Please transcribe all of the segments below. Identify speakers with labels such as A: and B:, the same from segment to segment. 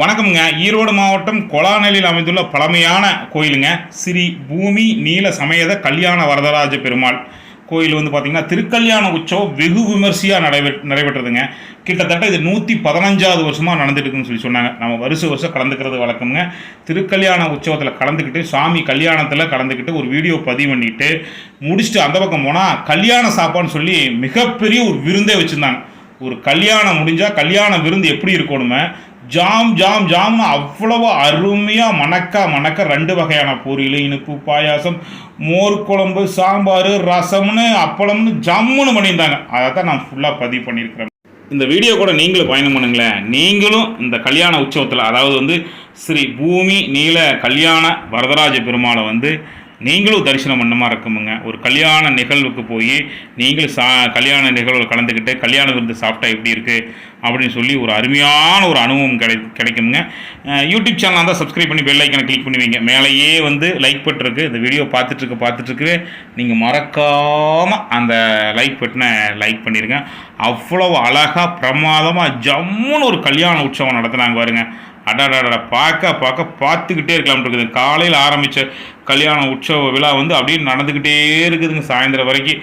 A: வணக்கம்ங்க. ஈரோடு மாவட்டம் கொலாநெல்லில் அமைந்துள்ள பழமையான கோயிலுங்க. ஸ்ரீ பூமி நீல சமேத கல்யாண வரதராஜ பெருமாள் கோயில் வந்து பார்த்திங்கன்னா திருக்கல்யாண உற்சவம் வெகு விமர்சையாக நடைபெ நடைபெற்றதுங்க. கிட்டத்தட்ட இது நூற்றி பதினஞ்சாவது வருஷமாக நடந்துட்டு இருக்குன்னு சொல்லி சொன்னாங்க. நம்ம வருஷ வருஷம் கலந்துக்கிறது வழக்கம்ங்க. திருக்கல்யாண உற்சவத்தில் கலந்துக்கிட்டு சாமி கல்யாணத்தில் கலந்துக்கிட்டு ஒரு வீடியோ பதிவு பண்ணிட்டு முடிச்சுட்டு அந்த பக்கம் போனால் கல்யாண சாப்பாடுன்னு சொல்லி மிகப்பெரிய ஒரு விருந்தே வச்சுருந்தாங்க. ஒரு கல்யாணம் முடிஞ்சால் கல்யாண விருந்து எப்படி இருக்கணுமே ஜாம் ஜாம் ஜாம்னு அவ்வளவு அருமையாக மணக்க மணக்க ரெண்டு வகையான பொரியல். இனிப்பு பாயாசம் மோர் குழம்பு சாம்பார் ரசம்னு அப்பளம்னு ஜம்முன்னு பண்ணியிருந்தாங்க. அதை தான் நான் ஃபுல்லாக பதிவு பண்ணியிருக்கிறேன். இந்த வீடியோ கூட நீங்களும் பயணம் பண்ணுங்களேன். நீங்களும் இந்த கல்யாண உற்சவத்தில் அதாவது வந்து ஸ்ரீ பூமி நீல கல்யாண வரதராஜ பெருமாளை வந்து நீங்களும் தரிசனம் பண்ண இருக்குமுங்க. ஒரு கல்யாண நிகழ்வுக்கு போய் நீங்களும் சா கல்யாண நிகழ்வில் கலந்துக்கிட்டு கல்யாண விருந்து சாப்பிட்டா எப்படி இருக்குது அப்படின்னு சொல்லி ஒரு அருமையான ஒரு அனுபவம் கிடை கிடைக்குங்க யூடியூப் சேனலாக இருந்தால் சப்ஸ்கிரைப் பண்ணி பெல் ஐக்கனை கிளிக் பண்ணி வைங்க மேலேயே வந்து லைக் பட்டிருக்கு இந்த வீடியோ பார்த்துட்ருக்கு பார்த்துட்ருக்கு நீங்கள் மறக்காமல் அந்த லைக் பட்டனை லைக் பண்ணிடுங்க அவ்வளவு அழகாக பிரமாதமாக ஜம்முன்னு ஒரு கல்யாண உற்சவம் நடத்துனாங்க பாருங்க. அடாடாடா பார்க்க பார்க்க பார்த்துக்கிட்டே இருக்கலாம் இருக்குது. காலையில் ஆரம்பித்த கல்யாண உற்சவ விழா வந்து அப்படியே நடந்துக்கிட்டே இருக்குதுங்க சாயந்தரம் வரைக்கும்.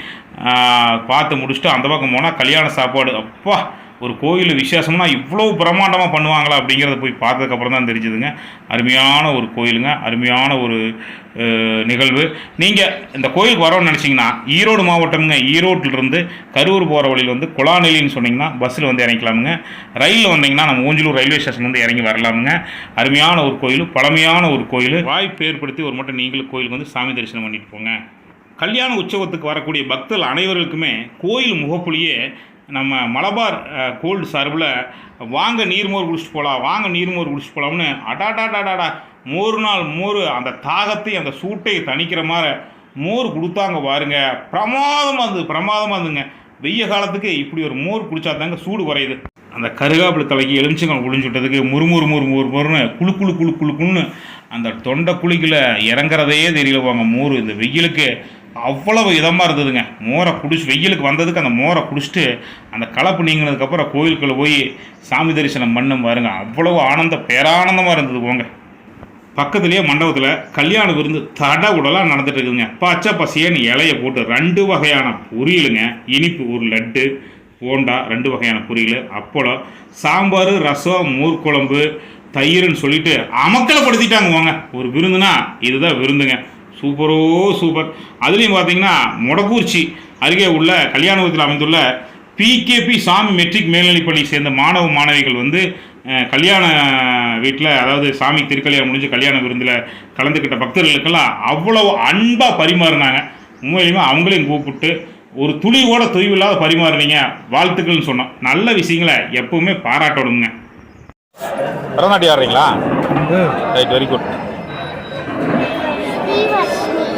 A: பார்த்து முடிச்சுட்டு அந்த பக்கம் போனால் கல்யாண சாப்பாடு. அப்பா ஒரு கோயில் விசேஷம்னா இவ்வளோ பிரம்மாண்டமாக பண்ணுவாங்களா அப்படிங்கிறத போய் பார்த்ததுக்கப்புறம் தான் தெரிஞ்சுதுங்க. அருமையான ஒரு கோயிலுங்க அருமையான ஒரு நிகழ்வு. நீங்கள் இந்த கோயிலுக்கு வரோன்னு நினச்சிங்கன்னா ஈரோடு மாவட்டம்ங்க ஈரோட்டிலிருந்து கரூர் போகிற வழியில் வந்து குளாநெல்லின்னு சொன்னிங்கன்னா பஸ்ஸில் வந்து இறங்கிக்கலாமுங்க. ரயிலில் வந்தீங்கன்னா நம்ம ஊஞ்சலூர் ரயில்வே ஸ்டேஷன் வந்து இறங்கி வரலாமுங்க. அருமையான ஒரு கோயில் பழமையான ஒரு கோயில். வாய்ப்பு ஏற்படுத்தி ஒரு மட்டும் நீங்களும் கோயிலுக்கு வந்து சாமி தரிசனம் பண்ணிட்டு போங்க. கல்யாண உற்சவத்துக்கு வரக்கூடிய பக்தர்கள் அனைவருக்குமே கோயில் முகப்புலியே நம்ம மலபார் கோல்டு சார்பில் வாங்க நீர்மோர் குடிச்சிட்டு போகலாம் வாங்க நீர்மோர் குடிச்சிட்டு போகலாம்னு அடாடாடாடாடா மோர் நாள் மோர் அந்த தாகத்தை அந்த சூட்டை தணிக்கிற மாதிரி மோர் கொடுத்தாங்க பாருங்க. பிரமாதமாக இருந்தது பிரமாதமாக இருந்துங்க வெய்ய காலத்துக்கு இப்படி ஒரு மோர் குடித்தா தாங்க சூடு குறையுது. அந்த கருகாப்பில் தலைக்கு எலுமிச்சங்கள் குளிஞ்சு முறுமுறு முறு முறு முறுன்னு குளு குழு குழு குளு அந்த தொண்டை குழிக்கில் இறங்குறதே தெரியல வாங்க மோர். இந்த வெயிலுக்கு அவ்வளவு இதமாக இருந்ததுங்க. மோரை குடிச்சு வெயிலுக்கு வந்ததுக்கு அந்த மோரை குடிச்சிட்டு அந்த கலப்பு நீங்கினதுக்கப்புறம் கோயிலுக்குள்ளே போய் சாமி தரிசனம் பண்ணும் பாருங்க. அவ்வளவு ஆனந்த பேரானந்தமாக இருந்தது போங்க. பக்கத்துலேயே மண்டபத்தில் கல்யாண விருந்து தட உடலாக நடந்துட்டு இருக்குதுங்க. பச்சை பசியன்னு இலையை போட்டு ரெண்டு வகையான பொரியலுங்க. இனிப்பு ஒரு லட்டு போண்டா ரெண்டு வகையான பொரியல். அப்பளம் சாம்பார் ரசம் மோர் குழம்பு தயிர்னு சொல்லிட்டு அமக்கலப்படுத்திட்டாங்க வாங்க ஒரு விருந்துனா இதுதான் விருந்துங்க. சூப்பரோ சூப்பர். அதுலேயும் பார்த்தீங்கன்னா முடக்கூர்ச்சி அருகே உள்ள கல்யாணத்தில் அமைந்துள்ள பிகேபி சாமி மெட்ரிக் மேல்நிலைப்பள்ளி சேர்ந்த மாணவ மாணவிகள் வந்து கல்யாண வீட்டில் அதாவது சாமி திருக்கல்யாணம் முடிஞ்சு கல்யாண விருந்தில் கலந்துக்கிட்ட பக்தர்களுக்கெல்லாம் அவ்வளவு அன்பாக பரிமாறினாங்க. உண்மையிலுமே அவங்களையும் கூப்பிட்டு ஒரு துளி கூட தொய்வில்லாத பரிமாறுனீங்க வாழ்த்துக்கள்னு சொன்னோம். நல்ல விஷயங்களை எப்பவுமே பாராட்டணுங்க. Bharatanatyam ஆடுறீங்களா? Right very good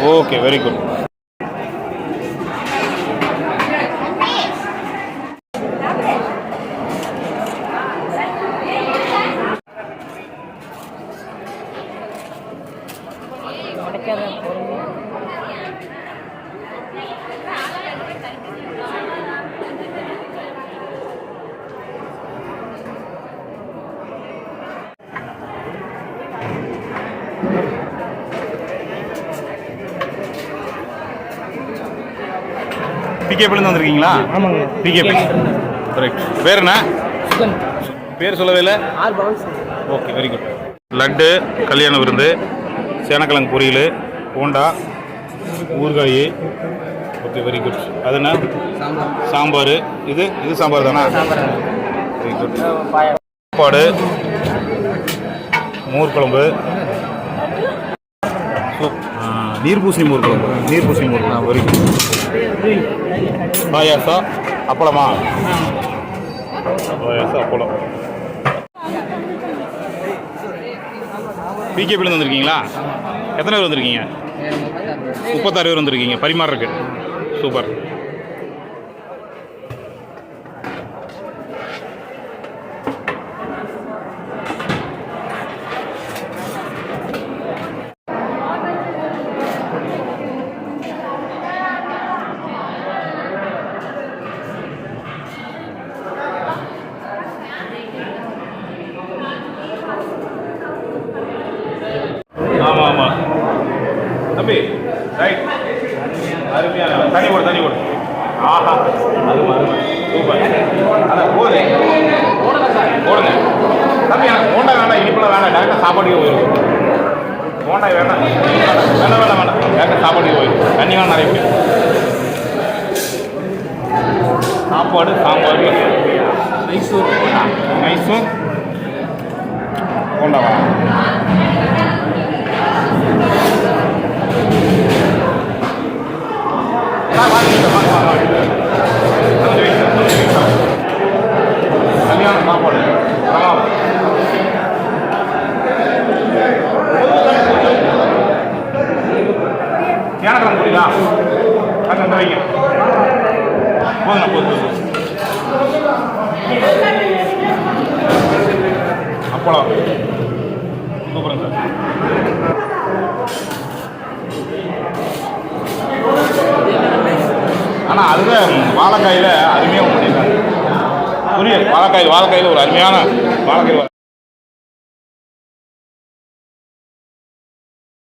A: okay very good பிகேபிலேருந்து வந்திருக்கீங்களா?
B: ஆமாங்க.
A: பிகேபி ரைட் பேர் என்ன? பேர் சொல்லவே இல்லை? ஓகே வெரி குட் லட்டு கல்யாண விருந்து சேனக்கிழங்கு பொரியல் போண்டா ஊறுகாய். ஓகே வெரி குட் அது என்ன? சாம்பார். இது? இது சாம்பார் தானா? வெரி குட் சாப்பாடு. மோர் குழம்பு. நீர்பூசணி மோர் குழம்பு நீர்பூசணி மோர் குழம்பு வெரி குட் பாயாசா அப்பளமா? பாயாசம் அப்பளம். பிகேபிலேருந்து வந்திருக்கீங்களா? எத்தனை பேர் வந்திருக்கீங்க? முப்பத்தாறு பேர் வந்திருக்கீங்க. பரிமாறுறக்கு சூப்பர். தம்பி. ரைட் அருமையான தனி போடு தனி போடு ஆஹா. அருமை அருமை சூப்பர் அதான் போகுது போடுங்க போடுங்க. தம்பி எனக்கு போண்டா வேண்டாம் இனிப்புலாம் வேண்டாம். டேரெக்டாக சாப்பாட்டுக்கு போயிடும் போண்டா வேண்டாம். வேண்டாம் வேண்டாம் வேண்டாம். டேரெக்டாக சாப்பாட்டுக்கு போயிடும் தண்ணி வேணும் நிறைய குடி சாப்பாடு சாம்பார். மைசூர் மைசூர் போண்டா வேணாம் வாங்க, வாங்க, வாங்க, வாங்க, வாங்க. கொஞ்சம் வெயிட் பண்ணு, கொஞ்சம் வெயிட் பண்ணு. கல்யாண சாப்பாடு பரவாயில்ல தியானக்கிழமை புரியுதா அங்கே அந்த வைங்க போதுண்ணா போதும் அப்பளம் சூப்பருங்க சார். ஆனால் அதில் வாழைக்காயில் அருமையாக பண்ணியிருக்காங்க புரியல. வாழைக்காயில் வாழைக்காயில் ஒரு அருமையான வாழைக்காய்